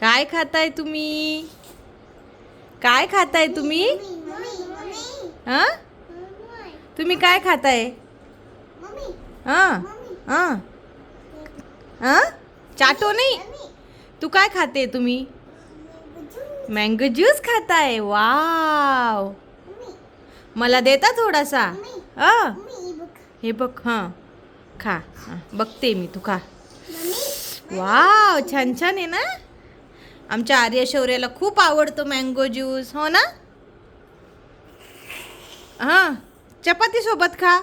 काय खाताय तुम्ही? काय खाताय तुम्ही? हां? तुम्ही काय खाताय? हां? हां? हां? चाटो नाही? तू काय खाते तुम्ही? मँगो ज्यूस खाताय? वाव! मला देता थोडासा? हां? हे बघ हां. खा. हां बघते मी तू खा. वाव! छान छान आहे ना? आमच्या आर्य शौर्याला खूप आवडतो मँगो ज्यूस हो ना? हां चपाती सोबत खा.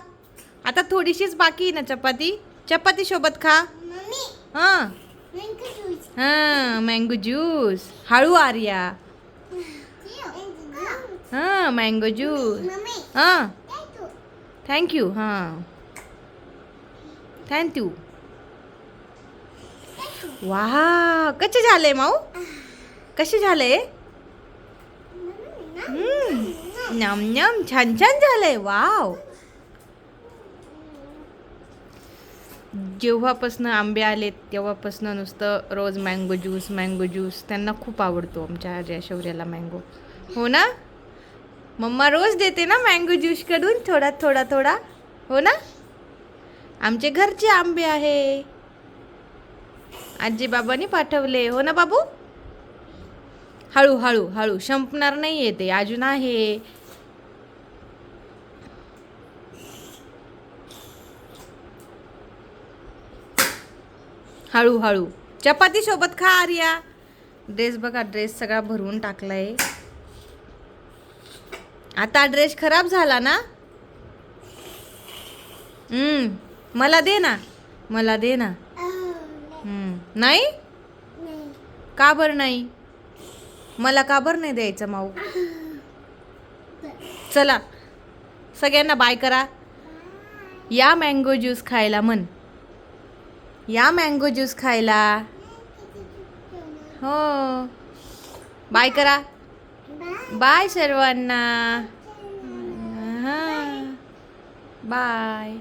आता थोडीशीच बाकी आहे ना चपाती? चपाती सोबत खा. हां. हां मँगो ज्यूस हळू आर्या. हां मँगो ज्यूस हां. थँक्यू हां. थँक्यू वा कसे झाले माऊ? कसे झाले? नम नम छान छान झालंय वाव. जेव्हापासनं आंबे आलेत तेव्हापासनं नुसतं रोज मँगो ज्यूस मँगो ज्यूस त्यांना खूप आवडतो आमच्या आज्या शौर्याला मँगो हो ना? मम्मा रोज देते ना मँगो ज्यूसकडून थोडा थोडा थोडा. हो ना? आमचे घरचे आंबे आहे. आजी बाबांनी पाठवले. हो ना बाबू? हळू हळू हळू. संपणार नाही ते. अजून आहे. हळू हळू. चपाती सोबत खा आर्या. ड्रेस बघा ड्रेस सगळा भरवून टाकलाय. आता ड्रेस खराब झाला ना? हम्म. मला दे ना. मला दे ना. हम्म. नाही? का बरं नाही? मला का बरं नाही द्यायचं माऊ? चला. सगळ्यांना बाय करा. या मँगो ज्यूस खायला म्हण. या मँगो ज्यूस खायला. हो. बाय करा. बाय सर्वांना. हां. बाय.